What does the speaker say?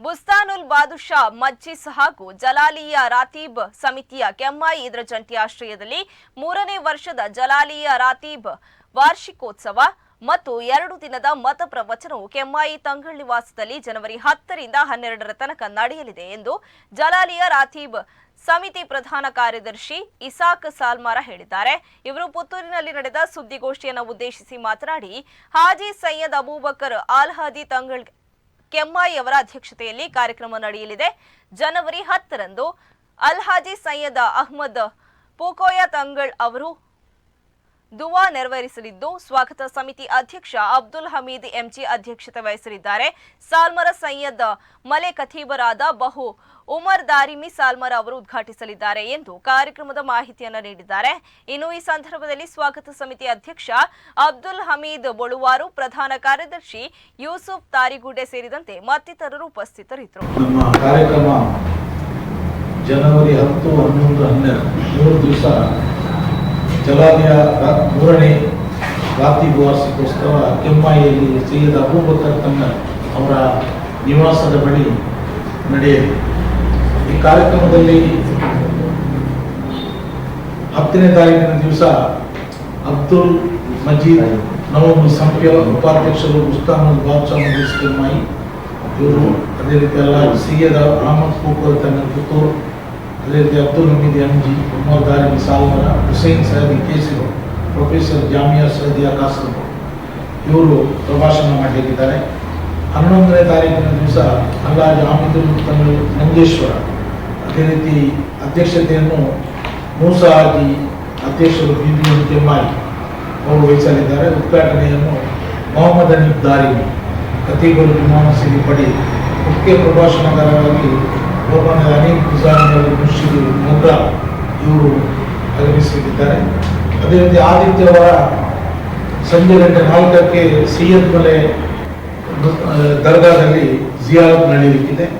ಬುಸ್ತಾನುಲ್ ಬಾದುಷಾ ಮಜ್ಜಿಸ್ ಹಾಗೂ ಜಲಾಲಿಯ ರಾತೀಬ್ ಸಮಿತಿಯ ಕೆಮ್ಮಾಯಿ ಇದರ ಜಂಟಿ ಆಶ್ರಯದಲ್ಲಿ ಮೂರನೇ ವರ್ಷದ ಜಲಾಲಿಯ ರಾತೀಬ್ ವಾರ್ಷಿಕೋತ್ಸವ ಮತ್ತು ಎರಡು ದಿನದ ಮತ ಪ್ರವಚನವು ಕೆಮ್ಮಾಯಿ ತಂಗಳ್ ನಿವಾಸದಲ್ಲಿ ಜನವರಿ ಹತ್ತರಿಂದ ಹನ್ನೆರಡರ ತನಕ ನಡೆಯಲಿದೆ ಎಂದು ಜಲಾಲಿಯ ರಾತೀಬ್ ಸಮಿತಿ ಪ್ರಧಾನ ಕಾರ್ಯದರ್ಶಿ ಇಸಾಕ್ ಸಾಲ್ಮಾರ ಹೇಳಿದ್ದಾರೆ. ಇವರು ಪುತ್ತೂರಿನಲ್ಲಿ ನಡೆದ ಸುದ್ದಿಗೋಷ್ಠಿಯನ್ನು ಉದ್ದೇಶಿಸಿ ಮಾತನಾಡಿ, ಹಾಜಿ ಸೈಯದ್ ಅಬೂಬಕರ್ ಆಲ್ ತಂಗಳ್ ಕೆಮ್ಮಾಯಿ ಅವರ ಅಧ್ಯಕ್ಷತೆಯಲ್ಲಿ ಕಾರ್ಯಕ್ರಮ ನಡೆಯಲಿದೆ. ಜನವರಿ ಹತ್ತರಂದು ಅಲ್ಹಾಜಿ ಸೈಯದ್ ಅಹ್ಮದ್ ಪೂಕೋಯ ತಂಗಳ್ ಅವರು ದುವಾ ನೆರವೇರಿಸಲಿದ್ದು, ಸ್ವಾಗತ ಸಮಿತಿ ಅಧ್ಯಕ್ಷ ಅಬ್ದುಲ್ ಹಮೀದ್ ಎಂಜಿ ಅಧ್ಯಕ್ಷತೆ ವಹಿಸಲಿದ್ದಾರೆ. ಸಾಲ್ಮರ ಸೈಯದ್ ಮಲೆ ಕಥೀಬರಾದ ಬಹು ಉಮರ್ ದಾರಿಮಿ ಸಾಲ್ಮರ ಅವರು ಉದ್ಘಾಟಿಸಲಿದ್ದಾರೆ ಎಂದು ಕಾರ್ಯಕ್ರಮದ ಮಾಹಿತಿಯನ್ನು ನೀಡಿದ್ದಾರೆ. ಇನ್ನು ಈ ಸಂದರ್ಭದಲ್ಲಿ ಸ್ವಾಗತ ಸಮಿತಿ ಅಧ್ಯಕ್ಷ ಅಬ್ದುಲ್ ಹಮೀದ್ ಬೊಳುವಾರು, ಪ್ರಧಾನ ಕಾರ್ಯದರ್ಶಿ ಯೂಸುಫ್ ತಾರಿಗುಡೆ ಸೇರಿದಂತೆ ಮತ್ತಿತರರು ಉಪಸ್ಥಿತರಿದ್ದರು. ಜನವರಿ ಹತ್ತು, ಹನ್ನೊಂದು, ಹನ್ನೆರಡು, ಮೂರು ದಿವಸ ಜಲಾಲಯ ಮೂರನೇ ರಾತ್ರಿ ವಾರ್ಷಿಕೋತ್ಸವ ಕೆಮ್ಮಾಯಿಯಲ್ಲಿ ಸೈಯದ್ ಅಬೂಬಕರ್ ತನ್ನ ಅವರ ನಿವಾಸದ ಬಳಿ ನಡೆಯಲಿದೆ ಈ ಕಾರ್ಯಕ್ರಮದಲ್ಲಿ ಹತ್ತನೇ ತಾರೀಕಿನ ದಿವಸ ಅಬ್ದುಲ್ ಮಜೀದ್ ನವಮಿ ಸಂಪ್ಯ ಉಪಾಧ್ಯಕ್ಷರು ಉಸ್ತಾನ್ ಬಾದ್ಶಾ ಮಜೀದ್ ಕೆಮ್ಮಾಯಿ, ಇವರು ಅದೇ ರೀತಿಯಲ್ಲ ಸೈಯದ್ ಅಹಮದ್ ತನ್ನ ಪುತ್ತೂರು ಅದೇ ರೀತಿ ಅಬ್ದುಲ್ ಹಮೀದ್ ಎಂಜಿ ಉಮರ್ ದಾರಿಮಿ ಸಾಲ್ಮರ, ಹುಸೇನ್ ಸಹದಿ ಕೇಸಿರು, ಪ್ರೊಫೆಸರ್ ಜಾಮಿಯಾ ಸಹದಿಯಾ ಕಾಸರಗೋಡು. ಇವರು ಪ್ರಭಾಷಣ ಮಾಡಲಿಕ್ಕಿದ್ದಾರೆ ಹನ್ನೊಂದನೇ ತಾರೀಕಿನ ದಿವಸ ಅಲ್ಲಾಜ್ ಹಾಮಿದುಲ್ ತಮಿಳು ನಂಜೇಶ್ವರ ಅದೇ ರೀತಿ ಅಧ್ಯಕ್ಷತೆಯನ್ನು ಮೂಸಾ ಅಧ್ಯಕ್ಷರು ಬಿ ಬಿ ಎಂ ಕೆಮ್ಮಾಯಿ ಅವರು ವಹಿಸಲಿದ್ದಾರೆ. ಉದ್ಘಾಟನೆಯನ್ನು ಮೊಹಮ್ಮದ್ ಅನೀಫ್ ದಾರಿ ಕತೀಬರು ವಿಮಾನ ಸಿರಿ ಪಡಿ ಮುಖ್ಯ ಪ್ರಭಾಷಣಕಾರರಾಗಿ ಲೋಕನ ಅನೇಕ ಉದಾಹರಣೆಗಳು ಮುರ್ಷಿದ್ ಮೊಗ್ರಾ ಇವರು ಆಗಮಿಸಲಿದ್ದಾರೆ ಅದೇ ರೀತಿ ಆದಿತ್ಯವಾರ ಸಂಜೆ ಗಂಟೆ ನಾಲ್ಕಕ್ಕೆ ಸೈಯದ್ ಮಲೆ ದರ್ಗಾದಲ್ಲಿ ಜಿಯಾದ್ ನಡೆಯಲಿಕ್ಕಿದೆ